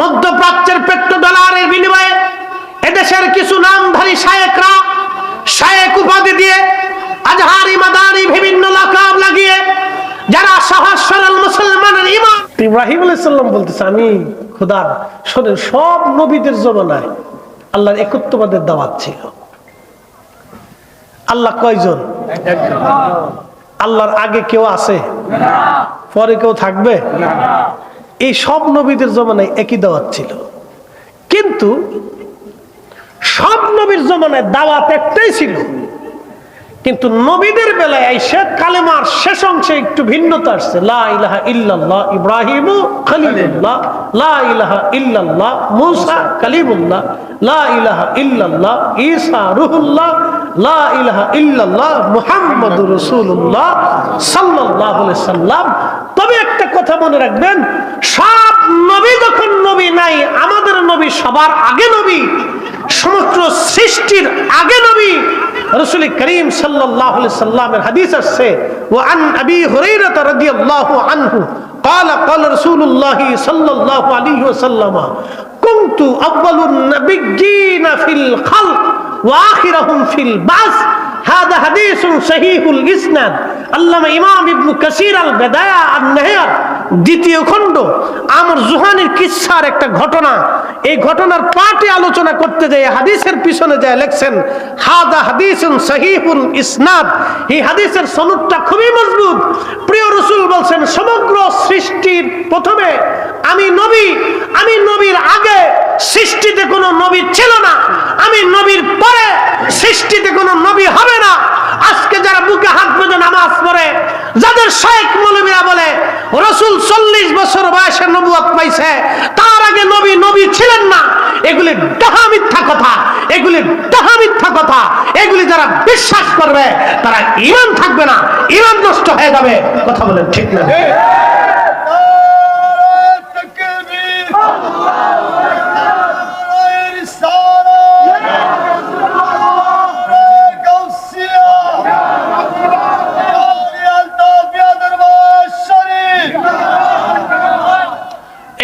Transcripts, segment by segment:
মধ্যপ্রাচ্যের পেট্রো ডলারের বিনিময়ে এদেশের কিছু নামধারী শায়েকরা শায়েক উপাধি দিয়ে আজহারি মাদারি বিভিন্ন লাকাব লাগিয়ে যারা সহজ সরল মুসলমানের ইমান ইব্রাহিম আলাইসাল্লাম বলতেছে, আমি খোদার শোনেন, সব নবীদের জমানায় আল্লাহর একত্ববাদের দাওয়াত ছিল। আল্লাহ কয়জন? আল্লাহর আগে কেউ আছে? পরে কেউ থাকবে? এই সব নবীদের জমানায় একই দাওয়াত ছিল। কিন্তু সব নবীর জমানায় দাওয়াত একটাই ছিল। কিন্তু নবীদের বেলায় এসে কালেমার শেষ অংশে একটু ভিন্নতা আসছে। লা ইলাহা ইল্লাল্লাহ ইব্রাহিম খলিলুল্লাহ, লা ইলাহা ইল্লাল্লাহ মুসা কালিমুল্লাহ লা ইলাহা ইল্লাল্লাহ ঈসা রুহুল্লাহ, লা ইলাহা ইল্লাল্লাহ মুহাম্মাদুর রাসূলুল্লাহ সাল্লাল্লাহু সাল্লাম। কথা মনে রাখবেন সব নবী যখন নবী নাই আমাদের নবী সবার আগে নবী সমস্ত সৃষ্টির আগে নবী রসুল করিম সাল্লাল্লাহু আলাইহি সাল্লামের হাদিস আসছে ও আন আবি হুরায়রা রাদিয়াল্লাহু আনহু قال قال رسول الله صلى الله عليه وسلم كنت أول النبيين في الخلق وآخرهم في البعث هذا حديث صحيح الإسناد আল্লামা ইমাম ইবনু কাসির আল বেদায়া আর নেহার দ্বিতীয় খণ্ড, আমর জুহানের কিচ্ছার একটা ঘটনা। এই ঘটনার পাটে আলোচনা করতে যায় হাদিসের পিছনে যায় লেখছেন, হাদা হাদিসুন সহিহুল ইসনাদ। এই হাদিসের সনদটা খুবই মজবুত। প্রিয় রসুল বলছেন, সমগ্র সৃষ্টির প্রথমে আমি নবী, আমি নবীর আগে সৃষ্টিতে কোনো নবী ছিল না। আমি নবীর পরে সৃষ্টিতে কোনো নবী হবে না আজকে যারা বুকে হাত বেঁধে নামাজ পড়ে যাদের শেখ মৌলবীরা বলে, রসুল চল্লিশ বছর বয়সে নবুয়াত পাইছে, তার আগে নবী নবী ছিলেন না। এগুলি ডাহা মিথ্যা কথা, এগুলি ডাহা মিথ্যা কথা। এগুলি যারা বিশ্বাস করবে, তারা ইমান থাকবে না ইমান নষ্ট হয়ে যাবে। কথা বলেন ঠিক না?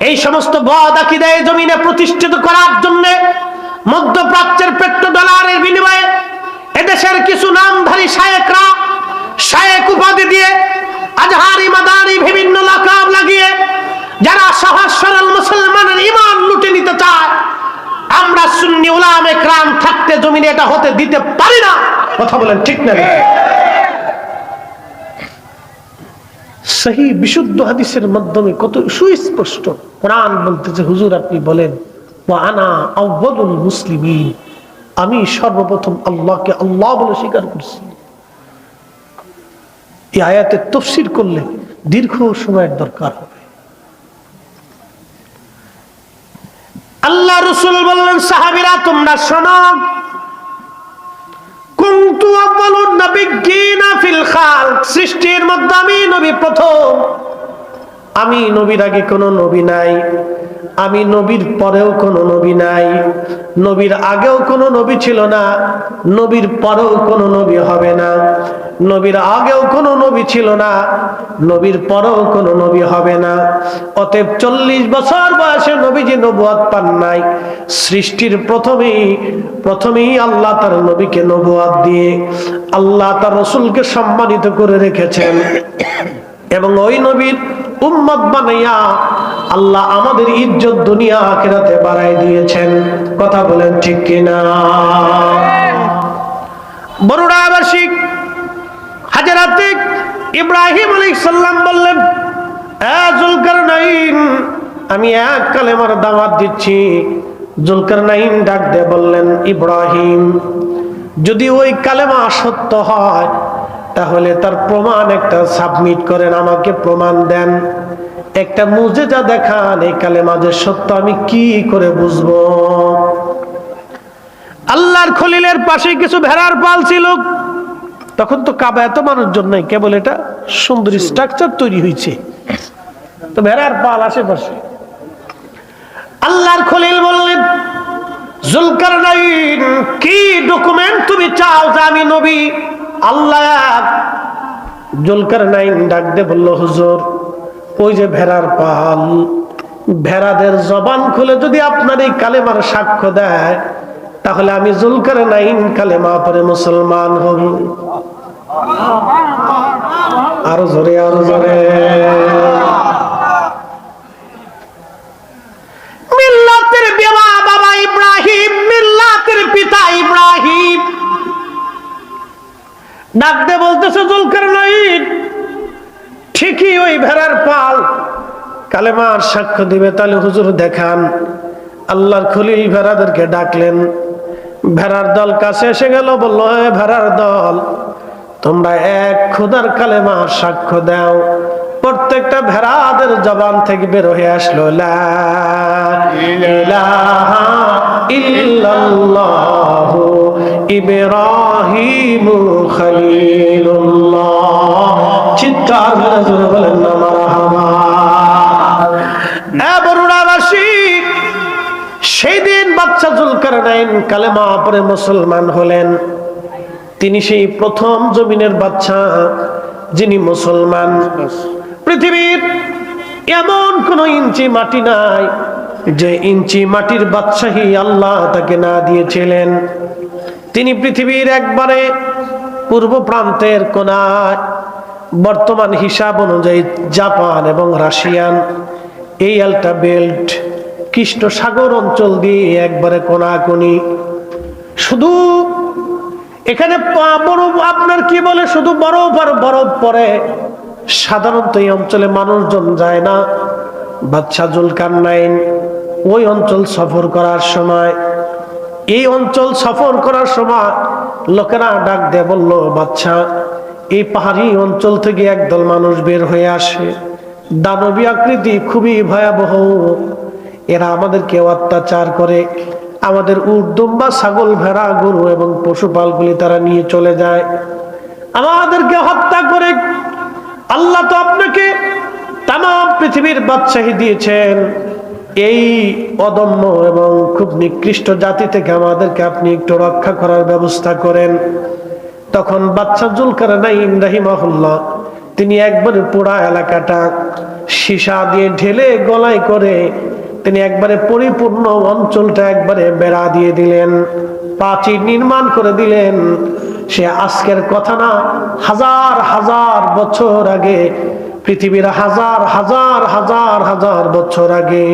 এই সমস্ত বদ আকিদায় জমিনে প্রতিষ্ঠিত করার জন্য মধ্যপ্রাচ্যের পেট্রো ডলারের বিনিময়ে এদেশের কিছু নামধারী শায়েকরা শায়েক উপাধি দিয়ে আজহারি মাদারি বিভিন্ন লাকাব লাগিয়ে যারা সহজ সরল মুসলমানের ইমান লুটে নিতে চায়, আমরা সুন্নি উলামে ক্রাম থাকতে জমিনে এটা হতে দিতে পারি না। কথা বলেন ঠিক না? সহি বিশুদ্ধ হাদিসের মাধ্যমে কত সুস্পষ্ট কোরআন বলতেছে হুজুর আপনি বলেন আমি সর্বপ্রথম আল্লাহকে আল্লাহ বলে স্বীকার করছি। এই আয়াতের তফসির করলে দীর্ঘ সময়ের দরকার হবে। আল্লাহ রসুল বললেন, সাহাবিরা, তোমরা শোনো আউয়ালুন নাবিয়্যিনা ফিল খালক সৃষ্টির মধ্যে আমি নবী প্রথম। আমি নবীর আগে কোনো নবী নাই। আমি নবীর পরেও কোনো নবী নাই। নবীর আগেও কোনো নবী ছিল না। নবীর পরেও কোনো নবী হবে না। নবীর আগেও কোনো নবী ছিল না। নবীর পরেও কোনো নবী হবে না। অতএব চল্লিশ বছর বয়সে নবীজি নবুয়াত পান নাই। সৃষ্টির প্রথমেই প্রথমেই আল্লাহ তার নবীকে নবুয়াত দিয়ে আল্লাহ তার রসুলকে সম্মানিত করে রেখেছেন। এবং ওই নবীর উম্মত বানাইয়া আল্লাহ আমাদের ইজ্জত দুনিয়া আখেরাতে বাড়াই দিয়েছেন। কথা বলেন ঠিক কিনা? বড়ুড়া আবাসিক হাজারাতে ইব্রাহিম আলাইহিস সাল্লাম বললেন আমি এক কালেমার দাওয়াত দিচ্ছি। জুলকার নাইন ডাক দে বললেন, ইব্রাহিম, যদি ওই কালেমা সত্য হয় তাহলে তার প্রমাণ একটা সাবমিট করেন, আমাকে প্রমাণ দেন। একটা মুজেজা দেখান, এই কালেমা যে সত্য, আমি কি করে বুঝব? আল্লাহর খলিলের পাশে কিছু ভেড়ার পাল ছিল। তখন তো কাবা এত মানুষজন নাই, কেবল এটা সুন্দর স্ট্রাকচার তৈরি হয়েছে। তো ভেড়ার পাল আশেপাশে। আল্লাহর খলিল বললেন জুলকার কি ডকুমেন্ট তুমি চাও যে আমি নবী ওই যে পাল জবান খুলে যদি আপনার এই কালেমার সাক্ষ্য দেয়, তাহলে আমি জুলকার নাইন কালেমা পরে মুসলমান হব। আরও জোরে আরও জোরে। ডাকতে বলতেছে জুলকার নাইন ঠিকই ওই ভেড়ার পাল। কালে কালেমার সাক্ষ্য দিবে, তাহলে হুজুর দেখান। আল্লাহর খলিল ভেড়াদেরকে ডাকলেন। ভেড়ার দল কাছে এসে গেল, বলল, "এ ভেড়ার দল, তোমরা এক খুদার কালেমার সাক্ষ্য দাও। প্রত্যেকটা ভেড়াদের জবান থেকে বের হয়ে আসলো ইল্লাল্লাহু ইব্রাহিমু খলিলুল্লাহ। চিৎকার করে জোরে বলেন না, মারহাবা। এ বরুণাবাসী সেই দিন বাচ্চা জুলকার নাইন কালেমা পরে মুসলমান হলেন। তিনি সেই প্রথম জমিনের বাচ্চা যিনি মুসলমান। পৃথিবীর এমন কোন ইঞ্চি মাটি নাই যে ইঞ্চি মাটির বাদশাহী আল্লাহ তাকে না দিয়েছিলেন। তিনি পৃথিবীর একবারে পূর্ব প্রান্তের কোনায়। বর্তমান হিসাব অনুযায়ী জাপান এবং রাশিয়ান এই আলটা বেল্ট কৃষ্ণ সাগর অঞ্চল দিয়ে একবারে কোনাকুনি। শুধু এখানে বরফ আপনার কি বলে? শুধু বরফ আর বরফ পরে। সাধারণত এই অঞ্চলে মানুষজন যায় না। বাচ্চা জুলকার নাইন ওই অঞ্চল সফর করার সময় এই অঞ্চল সফর করার সময় লোকেরা ডাক দিয়ে বলল বাচ্চা এই পাহাড়ি অঞ্চল থেকে একদল মানুষ বের হয়ে আসে। দানবী আকৃতি খুবই ভয়াবহ। এরা আমাদেরকে অত্যাচার করে। আমাদের উর্দম্বা ছাগল ভেড়া, গরু এবং পশুপালগুলি তারা নিয়ে চলে যায়। আমাদেরকে হত্যা করে। আল্লাহ তো আপনাকে তাম পৃথিবীর বাদশাহী দিয়েছেন। এই অদম্য এবং খুব নিকৃষ্ট জাতি থেকে আমাদেরকে আপনি একটু রক্ষা করার ব্যবস্থা করেন। তখন বাচ্চা জুলকার নাইম রাহিমাহুল্লাহ, তিনি একবারে পোড়া এলাকাটা সীসা দিয়ে ঢেলে গলায় করে তিনি একবারে পরিপূর্ণ অঞ্চলটা একবারে বেড়া দিয়ে দিলেন প্রাচীর নির্মাণ করে দিলেন। সে আজকের কথা না, হাজার হাজার বছর আগে পৃথিবীর হাজার হাজার হাজার হাজার বছর আগে